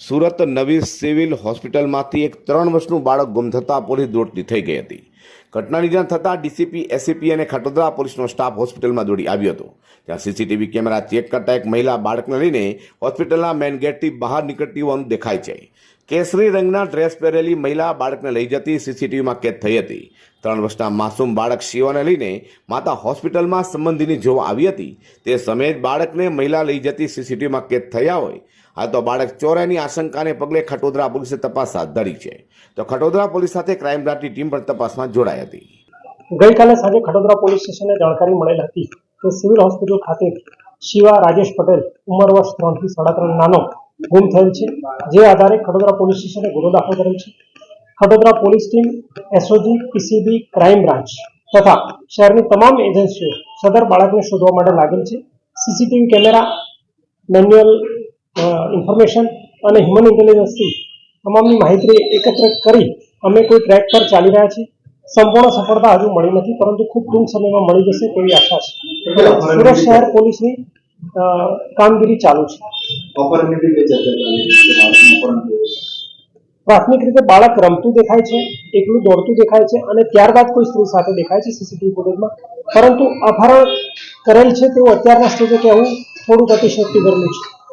સુરત નવી સિવિલ હોસ્પિટલમાંથી એક ત્રણ વર્ષનું બાળક ગુમ થતાં પોલીસ દોડતી થઈ ગઈ હતી. ઘટનાની જાણ થતાં ડીસીપી એસીપી અને ખટોદરા પોલીસનો સ્ટાફ હોસ્પિટલમાં દોડી આવ્યો હતો. ત્યાં સીસીટીવી કેમેરા ચેક કરતા એક મહિલા બાળકને લઈને હોસ્પિટલના મેઇન ગેટથી બહાર નીકળતી હોવાનું દેખાય છે. કેસરી રંગના ડ્રેસ પહેરેલી મહિલા બાળકને લઈ જતી સીસીટીવીમાં કેદ થઈ હતી. ત્રણ વર્ષના માસૂમ બાળક શિવાને લઈને માતા હોસ્પિટલમાં સંબંધીની જોવા આવી હતી. તે સમયે જ બાળકને મહિલા લઈ જતી સીસીટીવીમાં કેદ થયા હોય. આ તો બાળક ચોરાની આશંકાને પગલે ખટોદરા પોલીસે તપાસ હાથ ધરી છે. તો ખટોદરા પોલીસ સાથે ક્રાઇમ બ્રાન્ચની ટીમ પણ તપાસમાં જોડાઈ હતી. ગઈકાલે સાંજે ખટોદરા પોલીસ સ્ટેશને જાણકારી મળેલ હતી કે સિવિલ હોસ્પિટલ ખાતે શિવા રાજેશ પટેલ ઉંમર વર્ષ ત્રણથી સાડા ત્રણ નાનો ગુમ થયેલ છે. જે આધારે ખડોદરા પોલીસ સ્ટેશને ગુનો દાખલ કરેલ છે. Khadodara police team SOG PCB crime branch તથા શહેરની તમામ એજન્સીઓ સદર બાળકને શોધવા માટે લાગેલ છે. સીસીટીવી કેમેરા, મેન્યુઅલ ઇન્ફોર્મેશન અને હ્યુમન ઇન્ટેલિજન્સથી તમામની માહિતી એકત્ર કરી અમે કોઈ ટ્રેક પર ચાલી રહ્યા છીએ. સંપૂર્ણ સફળતા હજુ મળી નથી, પરંતુ ખૂબ ટૂંક સમયમાં મળી જશે તેવી આશા છે. સુરત શહેર પોલીસની કામગીરી ચાલુ છે. પ્રાથમિક રીતે બાળક રમતું દેખાય છે, એકલું દોડતું દેખાય છે, અને ત્યારબાદ કોઈ સ્ત્રી સાથે દેખાય છે સીસીટીવી ફૂટેજમાં પરંતુ અપહરણ કરેલ છે તેવું અત્યારના સ્ટેજે કહેવું થોડુંક અતિશક્તિભરનું છે.